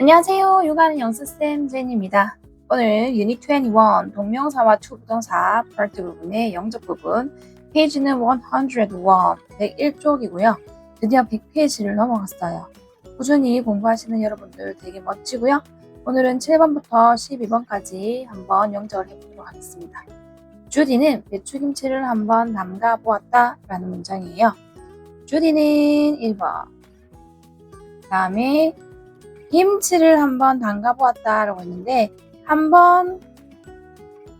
안녕하세요. 육아는 영수쌤 제니입니다. 오늘 유닛 21 동명사와 투 부동사 파트 부분의 영적 부분 페이지는 101, 101쪽이고요. 드디어 100페이지를 넘어갔어요. 꾸준히 공부하시는 여러분들 되게 멋지고요. 오늘은 7번부터 12번까지 한번 영적을 해보도록 하겠습니다. 주디는 배추김치를 한번 담가 보았다 라는 문장이에요. 주디는 1번 그 다음에 김치를 한번 담가보았다 라고 했는데 한번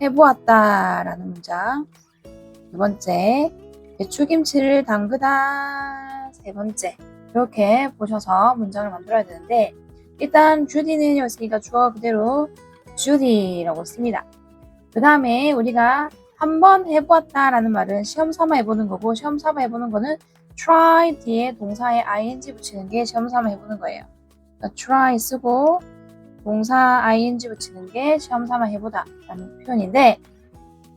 해보았다 라는 문장. 두 번째 배추김치를 담그다. 세 번째 이렇게 보셔서 문장을 만들어야 되는데 일단 주디는 여기가 주어 그대로 주디라고 씁니다. 그 다음에 우리가 한번 해보았다 라는 말은 시험 삼아 해보는 거고 시험 삼아 해보는 거는 try 뒤에 동사에 ing 붙이는 게 시험 삼아 해보는 거예요 그러니까 try 쓰고 동사 ing 붙이는 게 시험 삼아 해보다 라는 표현인데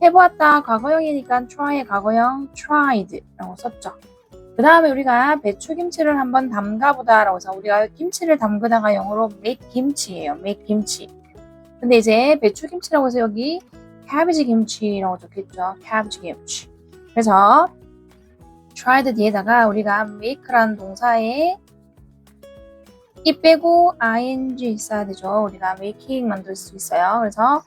해보았다 과거형이니까 try의 과거형 tried 라고 썼죠. 그 다음에 우리가 배추김치를 한번 담가보다 라고 해서 우리가 김치를 담그다가 영어로 make 김치예요. make 김치. 근데 이제 배추김치라고 해서 여기 cabbage 김치라고 적혀있죠. cabbage 김치. 그래서 tried 뒤에다가 우리가 make라는 동사에 이 빼고 ing 있어야 되죠. 우리가 making 만들 수 있어요. 그래서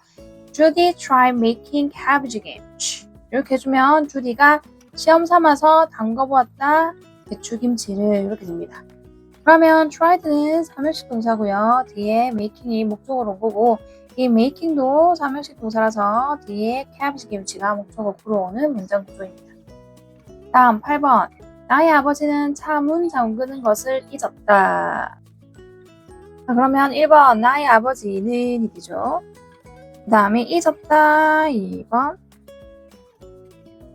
Judy try making cabbage kimchi 이렇게 해주면 주디가 시험 삼아서 담궈보았다 배추김치를 이렇게 됩니다. 그러면 tried는 삼형식 동사고요. 뒤에 making이 목적으로 온 거고 이 making도 삼형식 동사라서 뒤에 cabbage 김치가 목적어로 오는 문장 구조입니다. 다음 8번 나의 아버지는 차 문 잠그는 것을 잊었다. 자, 그러면 1번 나의 아버지는 이 되죠. 그 다음에 잊었다 2번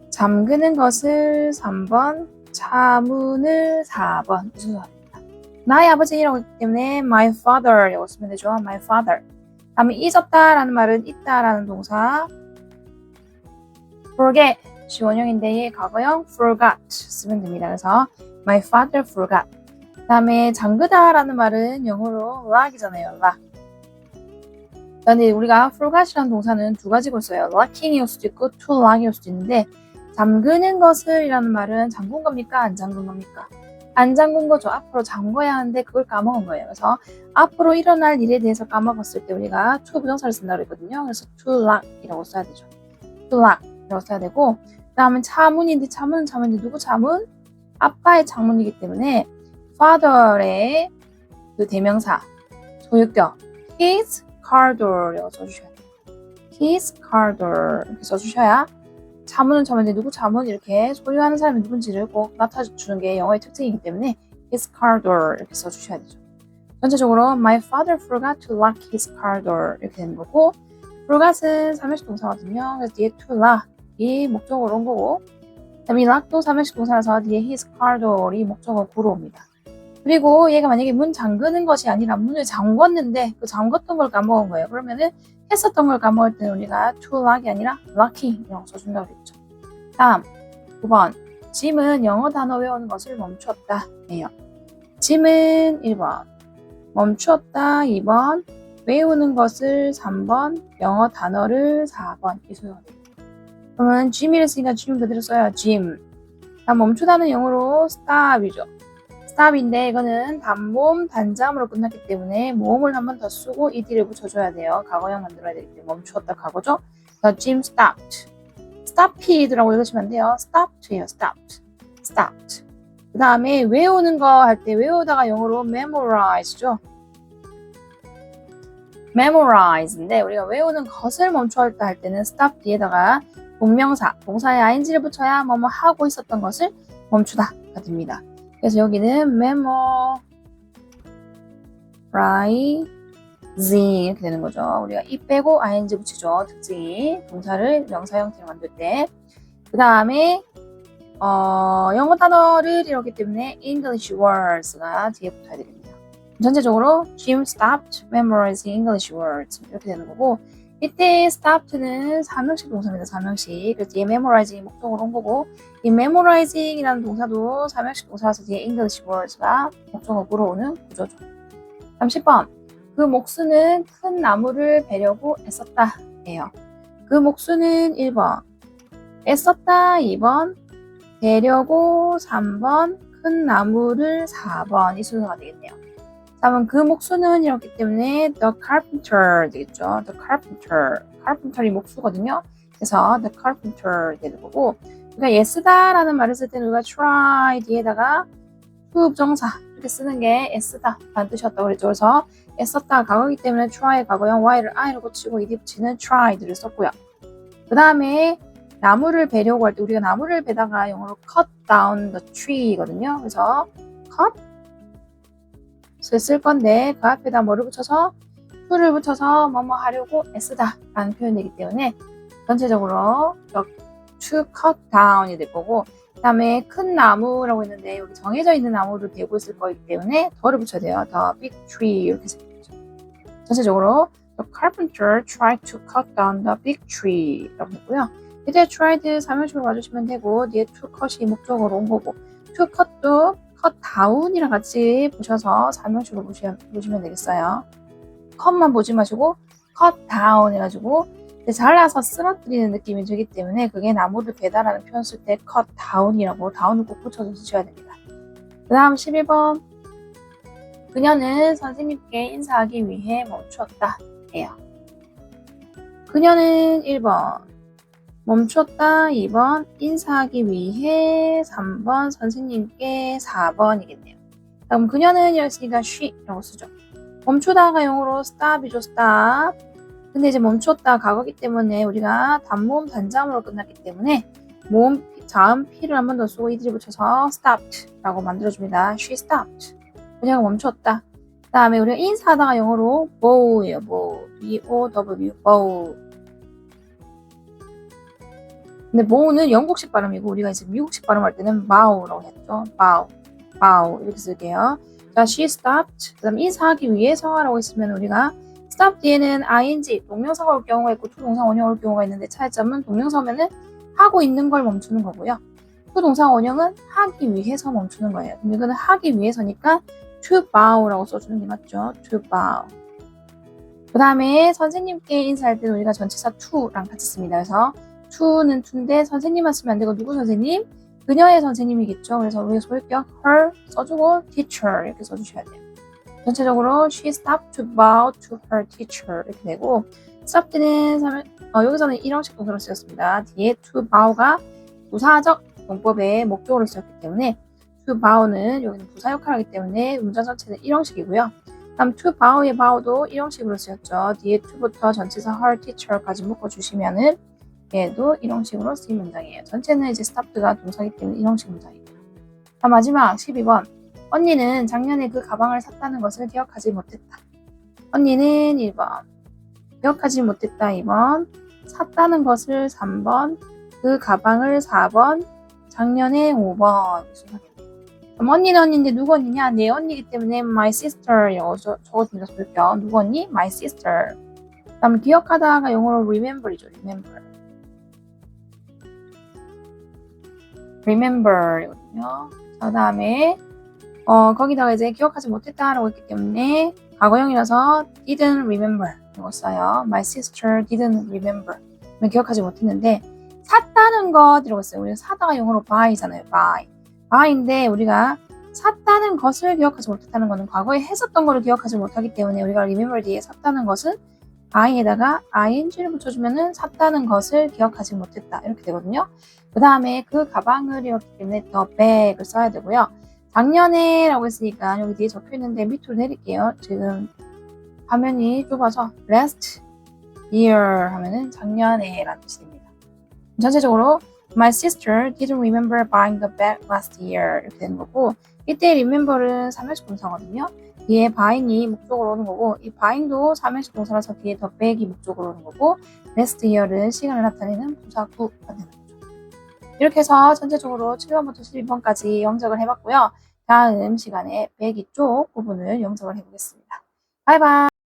잠그는 것을 3번 차문을 4번 이 순서입니다. 나의 아버지라고 했기 때문에 my father 라고 쓰면 되죠. my father 다음에 잊었다 라는 말은 있다라는 동사 forget 지원형인데 과거형 forgot 쓰면 됩니다. 그래서 my father forgot 그 다음에 잠그다라는 말은 영어로 lock이잖아요. lock. 근데 우리가 forgot이라는 동사는 두 가지고 있어요. locking이올 수도 있고 to lock이올 수도 있는데 잠그는 것을이라는 말은 잠근 겁니까? 안 잠근 겁니까? 안 잠근 거죠. 앞으로 잠궈야 하는데 그걸 까먹은 거예요. 그래서 앞으로 일어날 일에 대해서 까먹었을 때 우리가 to 부정사를 쓴다고 했거든요. 그래서 to lock이라고 써야 되죠. to lock이라고 써야 되고 그 다음에 차문인데 차문은 차문인데 누구 차문? 아빠의 창문이기 때문에 father의 그 대명사 소유격 his car door이라고 써주셔야 돼요. his car door 이렇게 써주셔야 자문은 자문인데 누구 자문 이렇게 소유하는 사람이 누군지를 꼭 나타주는 게 영어의 특징이기 때문에 his car door 이렇게 써주셔야 되죠. 전체적으로 my father forgot to lock his car door 이렇게 되는 거고 forgot은 삼형식 동사거든요. 그래서 뒤에 to lock이 목적어로 온 거고 그다음에 lock도 삼형식 동사라서 뒤에 his car door이 목적어 구로 옵니다. 그리고 얘가 만약에 문 잠그는 것이 아니라 문을 잠궜는데 그 잠궜던 걸 까먹은 거예요. 그러면은 했었던 걸 까먹을 때는 우리가 to lock이 아니라 locking이라고 써준다고 그랬죠. 다음 9번 짐은 영어 단어 외우는 것을 멈추었다 예요. 짐은 1번 멈추었다 2번 외우는 것을 3번 영어 단어를 4번 이 순서입니다. 그러면 짐이라 했으니까 짐 그대로 써요. 짐 다음 멈추다는 영어로 stop이죠. Stop인데 이거는 단모음 단자음으로 끝났기 때문에 모음을 한 번 더 쓰고 ed를 붙여줘야 돼요. 과거형 만들어야 되기 때문에 멈추었다 과거죠. The gym stopped. stopped라고 읽으시면 안 돼요. stopped예요. stopped. stopped. 그 다음에 외우는 거 할 때 외우다가 영어로 memorize죠. memorize인데 우리가 외우는 것을 멈추었다 할 때는 stop 뒤에다가 동명사, 동사에 ing를 붙여야 뭐뭐 하고 있었던 것을 멈추다가 됩니다. 그래서 여기는 memorize 이렇게 되는 거죠. 우리가 이 빼고 ing 붙이죠. 특징이 동사를 명사 형태로 만들 때. 그 다음에 어, 영어 단어를 이렇기 때문에 English words가 뒤에 붙어야 됩니다. 전체적으로 Jim stopped memorizing English words 이렇게 되는 거고 이때 stopped는 사명식 동사입니다. 사명식. 그래서 뒤에 memorizing 목적으로 온 거고 이 memorizing이라는 동사도 사명식 동사라서 뒤에 English words가 목적어로 오는 구조죠. 다음 10번 그 목수는 큰 나무를 베려고 애썼다. 예요. 그 목수는 1번. 애썼다 2번. 베려고 3번. 큰 나무를 4번. 이 순서가 되겠네요. 다음은 그 목수는 이렇기 때문에 the carpenter 되겠죠. the carpenter. carpenter이 목수거든요. 그래서 the carpenter 되는 거고 그러니까 예스다라는 말을 쓸 때는 우리가 try 뒤에다가 후흡정사 이렇게 쓰는 게 애쓰다 라는 뜻이었다고 그랬죠. 그래서 애썼다 과거이기 때문에 try 과거형 y를 i로 고치고 ed 붙이는 tried를 썼고요. 그 다음에 나무를 베려고 할 때 우리가 나무를 베다가 영어로 cut down the tree거든요. 그래서 cut 쓸 건데 그 앞에다 뭐를 붙여서 to를 붙여서 뭐뭐 하려고 애쓰다 라는 표현이기 때문에 전체적으로 to cut down이 될 거고 그 다음에 큰 나무라고 했는데 여기 정해져 있는 나무를 베고 있을 거기 때문에 더를 붙여야 돼요. the big tree 이렇게 쓰겠죠. 전체적으로 the carpenter tried to cut down the big tree 라고 했고요. 이때 tried 사명식으로 봐주시면 되고 뒤에 to cut이 목적으로 온 거고 to cut도 down이랑 같이 보셔서 사명식으로 보시면, 보시면 되겠어요. cut만 보지 마시고 down 해가지고 잘라서 쓰러뜨리는 느낌이 들기 때문에 그게 나무를 베다라는 표현 쓸때 down이라고 down을 꼭 붙여서 쓰셔야 됩니다. 그 다음 11번 그녀는 선생님께 인사하기 위해 멈추었다 해요. 그녀는 1번 멈췄다 2번 인사하기 위해 3번 선생님께 4번이겠네요. 그럼 그녀는 이었으니까 she라고 쓰죠. 멈추다가 영어로 stop이죠 stop 근데 이제 멈췄다 과거기 때문에 우리가 단모음 단자음으로 끝났기 때문에 모음 자음 P를 한 번 더 쓰고 이들이 붙여서 stopped라고 만들어줍니다. She stopped. 그녀가 멈췄다. 그 다음에 우리가 인사하다가 영어로 bow예요. bow. B-O-W. bow. 근데 bow는 영국식 발음이고 우리가 이제 미국식 발음할 때는 bow라고 했죠. bow. bow. 이렇게 쓸게요. 자, she stopped. 그 다음 인사하기 위해서라고 했으면 우리가 stop 뒤에는 ing, 동명사가 올 경우가 있고 투동사 원형 올 경우가 있는데 차이점은 동명사면은 하고 있는 걸 멈추는 거고요. 투동사 원형은 하기 위해서 멈추는 거예요. 그럼 이거는 하기 위해서니까 to bow라고 써주는 게 맞죠. to bow. 그 다음에 선생님께 인사할 때는 우리가 전치사 to랑 같이 씁니다. 그래서 to는 to인데 선생님만 쓰면 안 되고 누구 선생님? 그녀의 선생님이겠죠. 그래서 우리 소유격 her 써주고 teacher 이렇게 써주셔야 돼요. 전체적으로 she stopped to bow to her teacher 이렇게 되고 stopped는 어, 여기서는 일형식 동사로 쓰였습니다. 뒤에 to bow가 부사적 용법의 목적으로 쓰였기 때문에 to bow는 여기는 부사 역할을 하기 때문에 문장 전체는 일형식이고요. 다음 to bow의 bow도 일형식으로 쓰였죠. 뒤에 to부터 전치사 her teacher까지 묶어주시면은 얘도 일형식으로 쓰인 문장이에요. 전체는 이제 stopped가 동사이기 때문에 일형식 문장이고요. 다음 마지막 12번 언니는 작년에 그 가방을 샀다는 것을 기억하지 못했다. 언니는 1번. 기억하지 못했다 2번. 샀다는 것을 3번. 그 가방을 4번. 작년에 5번. 그럼 언니는 언니인데 누구 언니냐? 내 언니이기 때문에 my sister 이라고 적어드니다 볼게요. 누구 언니? my sister. 다음 기억하다가 영어로 remember이죠. remember. Remember이거든요. 그 다음에 어, 거기다가 이제 기억하지 못했다 라고 했기 때문에 과거형이라서 didn't remember 이거 써요. My sister didn't remember. 기억하지 못했는데 샀다는 것 이라고 써요. 우리가 사다가 영어로 buy잖아요. buy. buy인데 우리가 샀다는 것을 기억하지 못했다는 것은 과거에 했었던 것을 기억하지 못하기 때문에 우리가 remember 뒤에 샀다는 것은 buy에다가 ing를 붙여주면은 샀다는 것을 기억하지 못했다 이렇게 되거든요. 그 다음에 그 가방을 이렇기 때문에 the bag을 써야 되고요. 작년에 라고 했으니까 여기 뒤에 적혀 있는데 밑으로 내릴게요. 지금 화면이 좁아서 last year 하면은 작년에 라는 뜻입니다. 전체적으로 My sister didn't remember buying the bag last year 이렇게 되는 거고 이때 remember는 삼형식 동사거든요. 뒤에 buying이 목적으로 오는 거고 이 buying도 삼형식 동사라서 뒤에 the bag이 목적으로 오는 거고 last year는 시간을 나타내는 되는 거죠. 이렇게 해서 전체적으로 7번부터 12번까지 영적을 해봤고요. 다음 시간에 102쪽 부분을 영적을 해보겠습니다. 바이바이.